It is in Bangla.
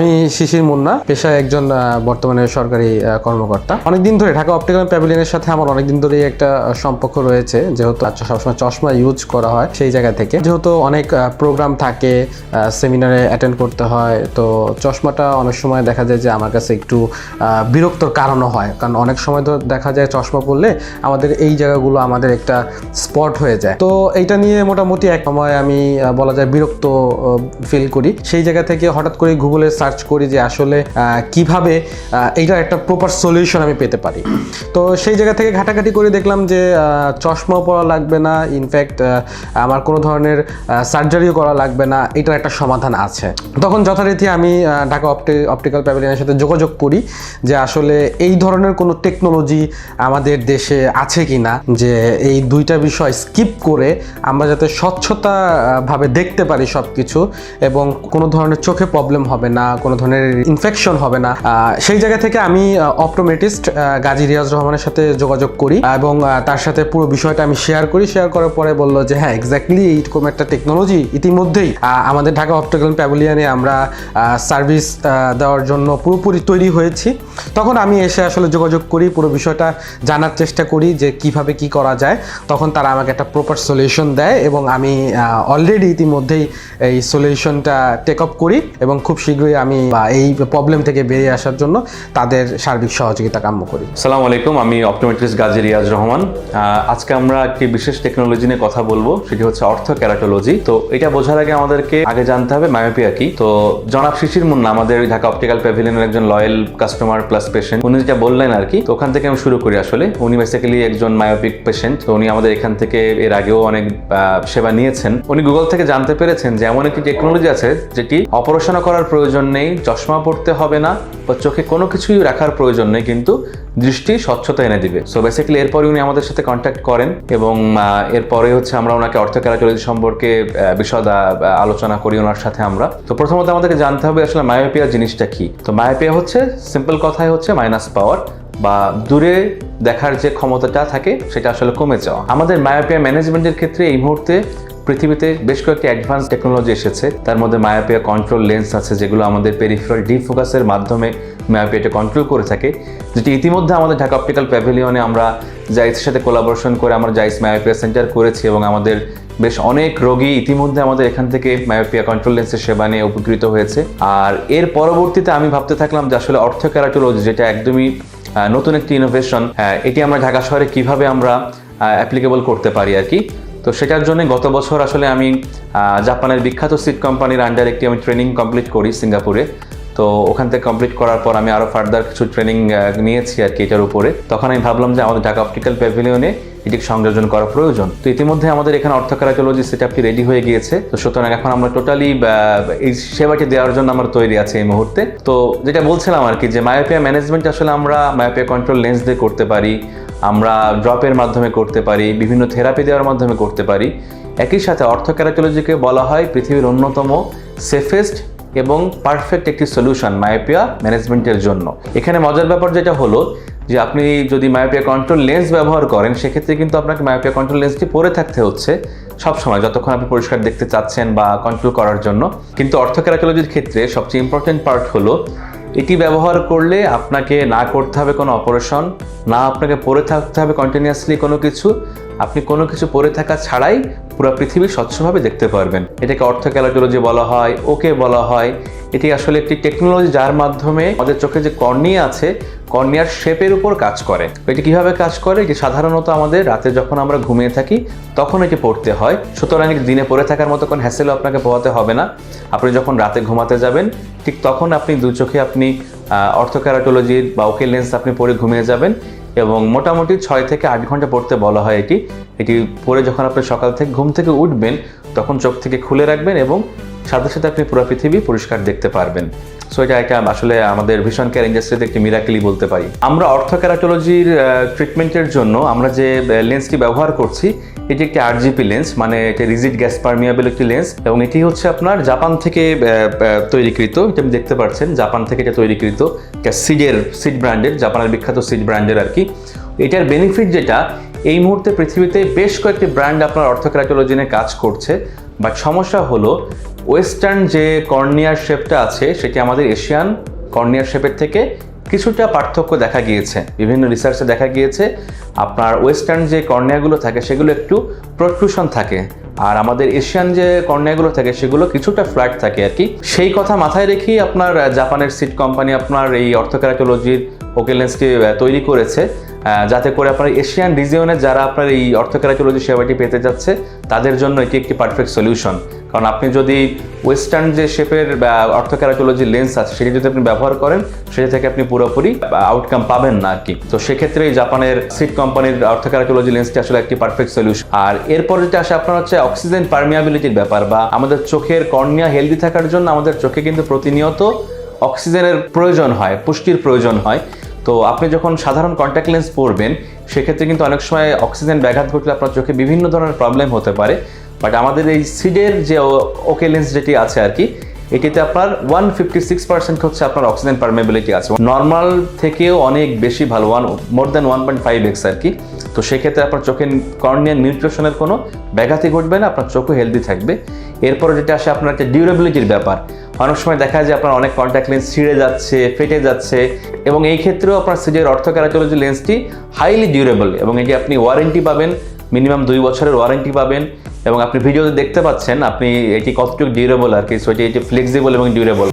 আমি শিশির মুন্না, পেশায় একজন বর্তমানে সরকারি কর্মকর্তা। অনেকদিন ধরে ঢাকা অপটিক্যাল প্যাভিলিয়নের সাথে আমার অনেকদিন ধরেই একটা সম্পর্ক রয়েছে, যেহেতু সবসময় চশমা ইউজ করা হয় সেই জায়গা থেকে। যেহেতু অনেক প্রোগ্রাম থাকে সেমিনারে অ্যাটেন্ড করতে হয়, তো চশমাটা অনেক সময় দেখা যায় যে আমার কাছে একটু বিরক্তর কারণও হয়। কারণ অনেক সময় তো দেখা যায় চশমা পরলে আমাদের এই জায়গাগুলো আমাদের একটা স্পট হয়ে যায়। তো এইটা নিয়ে মোটামুটি এক সময় আমি বলা যায় বিরক্ত ফিল করি। সেই জায়গা থেকে হঠাৎ করে গুগলে সার্চ করি যে আসলে কীভাবে এইটার একটা প্রপার সলিউশন আমি পেতে পারি। তো সেই জায়গা থেকে ঘাটাঘাটি করে দেখলাম যে চশমাও পরা লাগবে না ইনফ্যাক্ট আমার কোনো ধরনের সার্জারিও করা লাগবে না এটার একটা সমাধান আছে। তখন যথারীতি আমি ঢাকা অপটি অপটিক্যাল প্যাভিলিয়নের সাথে যোগাযোগ করি যে আসলে এই ধরনের কোনো টেকনোলজি আমাদের দেশে আছে কি না যে এই দুইটা বিষয় স্কিপ করে আমরা যাতে স্বচ্ছতা আহ, ভাবে দেখতে পারি সব কিছু এবং কোনো ধরনের চোখে প্রবলেম হবে না কোনো ধরনের ইনফেকশন হবে না। সেই জায়গা থেকে আমি অপটোমেটিস্ট গাজী রিয়াজ রহমানের সাথে যোগাযোগ করি এবং তার সাথে পুরো বিষয়টা আমি শেয়ার করি। শেয়ার করার পরে বলল যে হ্যাঁ এক্স্যাক্টলি এইরকম একটা টেকনোলজি ইতিমধ্যেই আমাদের ঢাকা অপটিক্যাল প্যাভিলিয়নে আমরা সার্ভিস দেওয়ার জন্য পুরোপুরি তৈরি হয়েছি। তখন আমি এসে আসলে যোগাযোগ করি, পুরো বিষয়টা জানার চেষ্টা করি যে, কীভাবে কি করা যায়। তখন তারা আমাকে একটা প্রপার সলিউশন দেয় এবং আমি অলরেডি ইতিমধ্যেই এই সলিউশনটা টেক আপ করি এবং খুব শীঘ্রই আমি বা এই প্রবলেম থেকে বেরিয়ে আসার জন্য তাদের সার্বিক সহযোগিতা কাম্য করি। সালাম আলাইকুম, আমি অপটোমেট্রিস্ট গাজী রিয়াজ রহমান। আজকে আমরা একটি বিশেষ টেকনোলজি নিয়ে কথা বলব, সেটি হচ্ছে অর্থ ক্যারাটোলজি তো এটা বোঝার আগে আমাদেরকে আগে জানতে হবে মায়োপিয়া কি। তো জনাব শিশির মুন্না, আমাদের ঢাকা অপটিক্যাল প্যাভিলিয়নের একজন লয়াল কাস্টমার প্লাস পেশেন্ট উনি যেটা বললেন আর কি, তো ওখান থেকে আমি শুরু করি আসলে। উনি বেসিক্যালি একজন মায়োপিক পেশেন্ট তো উনি আমাদের এখান থেকে এর আগেও অনেক সেবা নিয়েছেন। উনি গুগল থেকে জানতে পেরেছেন যে এমন একটি টেকনোলজি আছে, যেটি অপারেশন করার প্রয়োজন নেই, চশমা পড়তে হবে না, বা চোখে কোনো কিছুই রাখার প্রয়োজন নেই, কিন্তু দৃষ্টি স্বচ্ছতা এনে দিবে। সো বেসিক্যালি এরপরে উনি আমাদের সাথে কন্ট্যাক্ট করেন এবং এরপরে হচ্ছে আমরা ওনাকে অর্থ ক্যারাটোলজি সম্পর্কে বিশদ আলোচনা করি ওনার সাথে আমরা। তো প্রথমত আমাদেরকে জানতে হবে আসলে মায়োপিয়া জিনিসটা কি। তো মায়োপিয়া হচ্ছে সিম্পল কথাই হচ্ছে মাইনাস পাওয়ার বা দূরে দেখার যে ক্ষমতাটা থাকে, সেটা আসলে কমে যাওয়া। আমাদের মায়োপিয়া ম্যানেজমেন্টের ক্ষেত্রে এই মুহূর্তে পৃথিবীতে বেশ কয়েকটি অ্যাডভান্স টেকনোলজি এসেছে। তার মধ্যে মায়োপিয়া কন্ট্রোল লেন্স আছে, যেগুলো আমাদের পেরিফেরাল ডিফোকাসের মাধ্যমে মায়োপিয়াটা কন্ট্রোল করে থাকে। যেটি ইতিমধ্যে আমাদের ঢাকা অপটিক্যাল প্যাভিলিয়নে আমরা জাইসের সাথে কোলাবোরেশন করে আমরা জাইস মায়াপিয়া সেন্টার করেছি এবং আমাদের বেশ অনেক রোগী ইতিমধ্যে আমাদের এখান থেকে মায়োপিয়া কন্ট্রোল লেন্সের সেবা নিয়ে উপকৃত হয়েছে। আর এর পরবর্তীতে আমি ভাবতে থাকলাম যে আসলে অর্থ ক্যারাটোলজি যেটা একদমই নতুন একটি ইনোভেশন এটি আমরা ঢাকা শহরে কীভাবে আমরা অ্যাপ্লিকেবল করতে পারি আর কি। তো সেটার জন্য গত বছর আসলে আমি জাপানের বিখ্যাত সিট কোম্পানির আন্ডার একটি আমি ট্রেনিং কমপ্লিট করি সিঙ্গাপুরে। তো ওখান থেকে কমপ্লিট করার পর আমি আরও ফার্দার কিছু ট্রেনিং নিয়েছি আর কি এটার উপরে। তখন আমি ভাবলাম যে আমাদের ঢাকা অপটিক্যাল প্যাভিলিয়নে এটি সংযোজন করা প্রয়োজন। তো ইতিমধ্যে আমাদের এখানে অর্থকারাটোলজি সেট আপটি রেডি হয়ে গিয়েছে। তো সুতরাং এখন আমরা টোটালি এই সেবাটি দেওয়ার জন্য আমরা তৈরি আছি এই মুহূর্তে। তো যেটা বলছিলাম আর কি যে মায়োপিয়া ম্যানেজমেন্ট আসলে আমরা মায়োপিয়া কন্ট্রোল লেন্স দিয়ে করতে পারি, আমরা ড্রপের মাধ্যমে করতে পারি, বিভিন্ন থেরাপি দেওয়ার মাধ্যমে করতে পারি। একই সাথে অর্থ অর্থক্যারাটোলজিকে বলা হয় পৃথিবীর অন্যতম সেফেস্ট এবং পারফেক্ট একটি সলিউশন মায়োপিয়া ম্যানেজমেন্টের জন্য। এখানে মজার ব্যাপার যেটা হলো যে আপনি যদি মায়োপিয়া কন্ট্রোল লেন্স ব্যবহার করেন, সেক্ষেত্রে কিন্তু আপনাকে মায়োপিয়া কন্ট্রোল লেন্সটি পরে থাকতে হচ্ছে সবসময়, যতক্ষণ আপনি পরিষ্কার দেখতে চাচ্ছেন বা কন্ট্রোল করার জন্য। কিন্তু অর্থকেরাকোলজির ক্ষেত্রে সবচেয়ে ইম্পর্টেন্ট পার্ট হলো, এটি ব্যবহার করলে আপনাকে না করতে হবে কোনো অপারেশন না আপনাকে পরে থাকতে হবে কন্টিনিউয়াসলি কোনো কিছু আপনি কোনো কিছু পরে থাকা ছাড়াই পুরো পৃথিবী স্বচ্ছভাবে দেখতে পারবেন। এটাকে অর্থ ক্যালাটোলজি বলা হয়, ওকে বলা হয়। এটি আসলে একটি টেকনোলজি যার মাধ্যমে আমাদের চোখে যে কর্নিয়া আছে, কর্নিয়ার শেপের উপর কাজ করে। এটি কীভাবে কাজ করে? এটি সাধারণত আমাদের রাতে যখন আমরা ঘুমিয়ে থাকি, তখন এটি পড়তে হয়। সুতরাং দিনে পড়ে থাকার মতো কোনো হ্যাসেলও আপনাকে পোহাতে হবে না। আপনি যখন রাতে ঘুমাতে যাবেন, ঠিক তখন আপনি দু চোখে আপনি অর্থোক্যারাটোলজি বা ওকে লেন্স আপনি পরে ঘুমিয়ে যাবেন। এবং মোটামুটি ছয় থেকে আট ঘণ্টা পড়তে বলা হয় এটি। এটি পরে যখন আপনি সকাল থেকে ঘুম থেকে উঠবেন, তখন চোখ থেকে খুলে রাখবেন এবং সাথে সাথে আপনি পুরো পৃথিবী পরিষ্কার দেখতে পারবেন। সো এটা একটা আসলে আমাদের ভীষণ কেয়ার ইন্ডাস্ট্রিতে একটি মিরাকেলি বলতে পারি। আমরা অর্থোক্যারাটোলজির ট্রিটমেন্টের জন্য আমরা যে লেন্সটি ব্যবহার করছি, এটি একটি আর জিপি লেন্স মানে এটা রিজিড গ্যাস পারমিয়াবল একটি লেন্স এবং এটি হচ্ছে আপনার জাপান থেকে তৈরিকৃত, এটা আপনি দেখতে পাচ্ছেন, জাপান থেকে এটা তৈরিকৃত সিডের সিড ব্র্যান্ডের জাপানের বিখ্যাত সিড ব্র্যান্ডের আর কি। এটার বেনিফিট যেটা এই মুহূর্তে পৃথিবীতে বেশ কয়েকটি ব্র্যান্ড আপনার অর্থক্যারাটোলজি নিয়ে কাজ করছে, বাট সমস্যা হলো ওয়েস্টার্ন যে কর্নিয়ার শেপটা আছে, সেটি আমাদের এশিয়ান কর্নিয়ার শেপের থেকে কিছুটা পার্থক্য দেখা গিয়েছে, বিভিন্ন রিসার্চে দেখা গিয়েছে। আপনার ওয়েস্টার্ন যে কর্নিয়াগুলো থাকে, সেগুলো একটু প্রট্রুশন থাকে, আর আমাদের এশিয়ান যে কর্নিয়াগুলো থাকে, সেগুলো কিছুটা ফ্ল্যাট থাকে আর কি। সেই কথা মাথায় রেখেই আপনার জাপানের সিট কোম্পানি আপনার এই অর্থক্যারাটোলজির ওকে লেন্সটি তৈরি করেছে। যাতে করে আপনার এশিয়ান রিজিয়নে যারা আপনার এই অর্থক্যারাটোলজি সেবাটি পেতে যাচ্ছে, তাদের জন্য এটি একটি পারফেক্ট সলিউশন কারণ আপনি যদি ওয়েস্টার্ন যে শেপের অর্থক্যারাটোলজি লেন্স আছে, সেটি যদি আপনি ব্যবহার করেন, সেটা থেকে আপনি পুরোপুরি আউটকাম পাবেন না আর কি তো সেক্ষেত্রে জাপানের সিট কোম্পানির অর্থক্যারাটোলজি লেন্সটি আসলে একটি পারফেক্ট সলিউশন আর এরপর যেটা আসে, আপনার হচ্ছে অক্সিজেন পারমিয়াবিলিটির ব্যাপার, বা আমাদের চোখের কর্নিয়া হেলদি থাকার জন্য আমাদের চোখে কিন্তু প্রতিনিয়ত অক্সিজেনের প্রয়োজন হয়, পুষ্টির প্রয়োজন হয়। তো আপনি যখন সাধারণ কন্ট্যাক্ট লেন্স পরবেন, সেক্ষেত্রে কিন্তু অনেক সময় অক্সিজেন ব্যাঘাত ঘটলে আপনার চোখে বিভিন্ন ধরনের প্রবলেম হতে পারে। বাট আমাদের এই সিডের যে ওকে লেন্স যেটি আছে আর কি, এটিতে আপনার ওয়ান ফিফটি সিক্স পার্সেন্ট হচ্ছে আপনার অক্সিজেন পারমেবিলিটি আছে। নর্মাল থেকেও অনেক বেশি ভালো one more then one point five X আর কি। তো সেক্ষেত্রে আপনার চোখের কর্নিয়ার নিউট্রিশনের কোনো ব্যাঘাতি ঘটবে না, আপনার চোখও হেলদি থাকবে। এরপরে যেটা আসে আপনার একটা ডিউরেবিলিটির ব্যাপার। অনেক সময় দেখা যায় আপনার অনেক কন্ট্যাক্ট লেন্স ছিঁড়ে যাচ্ছে, ফেটে যাচ্ছে এবং এই ক্ষেত্রেও আপনার সিজের অর্থক্যারাটোলজি লেন্সটি হাইলি ডিউরেবল এবং এটি আপনি ওয়ারেন্টি পাবেন মিনিমাম দুই বছরের ওয়ারেন্টি পাবেন এবং আপনি ভিডিওতে দেখতে পাচ্ছেন আপনি এটি কতটুকু ডিউরেবল আর কি সো এটি এটি ফ্লেক্সিবল এবং ডিউরেবল